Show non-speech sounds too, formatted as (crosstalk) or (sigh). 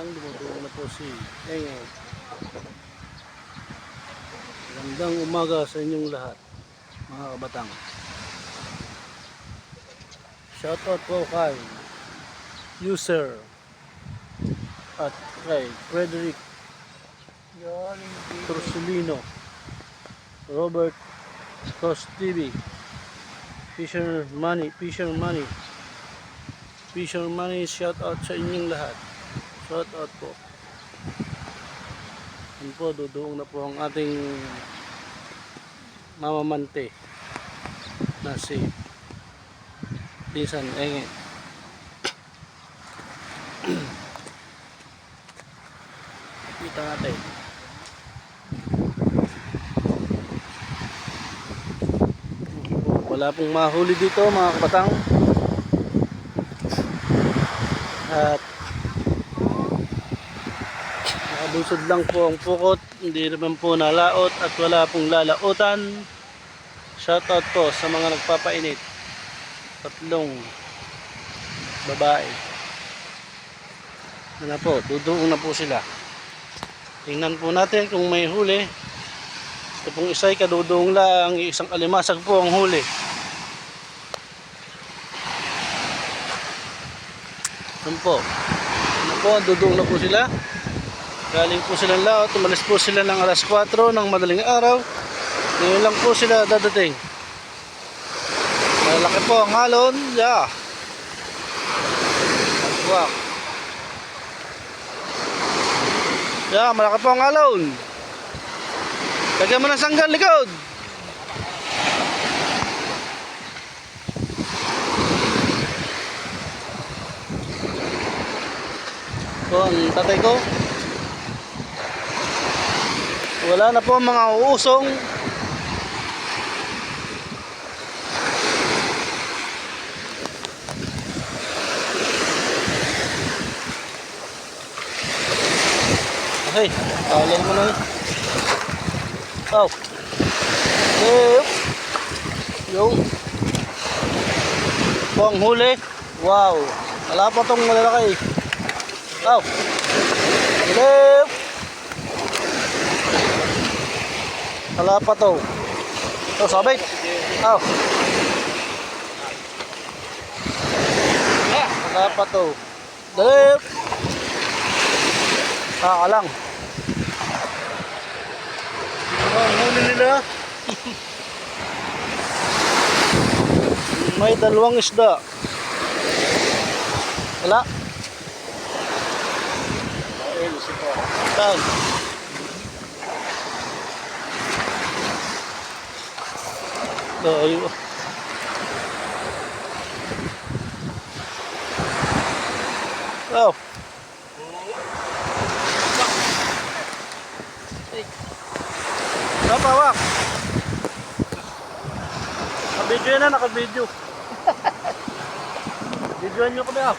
kabatang dumudulong na po si Engel. Magandang umaga sa inyong lahat, mga kabatang. Shoutout po kay user at kay Frederick Torsolino, Robert TV, Fisher Money, Fisher Money, Fisher Money, shout out sa inyong lahat. Shout out po. Yan po, duduong na po ang ating mamamante na si Lisan Enge. Kita natin. Wala pong mahuli dito mga kabatang. At nakabunsod lang po ang pukot. Hindi naman po nalaot at wala pong lalautan. Shoutout po sa mga nagpapainit. Tatlong babae. Ano po, duduong na po sila. Tingnan po natin kung may huli. Ito pong isa'y kaduduong lang, isang alimasag po ang huli. Ano po? Ano po, duduong na po sila. Galing po silang laot, umalis po sila ng alas 4 ng madaling araw. Ngayon lang po sila dadating. Malaki po ang halon. Yeah. Wow. Yeah, malaki po ang halon. Lagyan mo ng sanggal likod. Po, ang tatay ko. Wala na po mga uusong. Okay, tawalan mo na yun. Oh. Yep. Yo. Po ang huli. Wow. Wala pa tong malalaki. Oh. Yep. Wala pa to. Ito, sabit. Oh. Wala pa to. Yep. Ah, lang. Oh, ang huli nila. May dalawang isda. Wala. Saan? Ayun. Oh. Napawak. Naka-video na, naka-video. (laughs) Videoan nyo kami ah.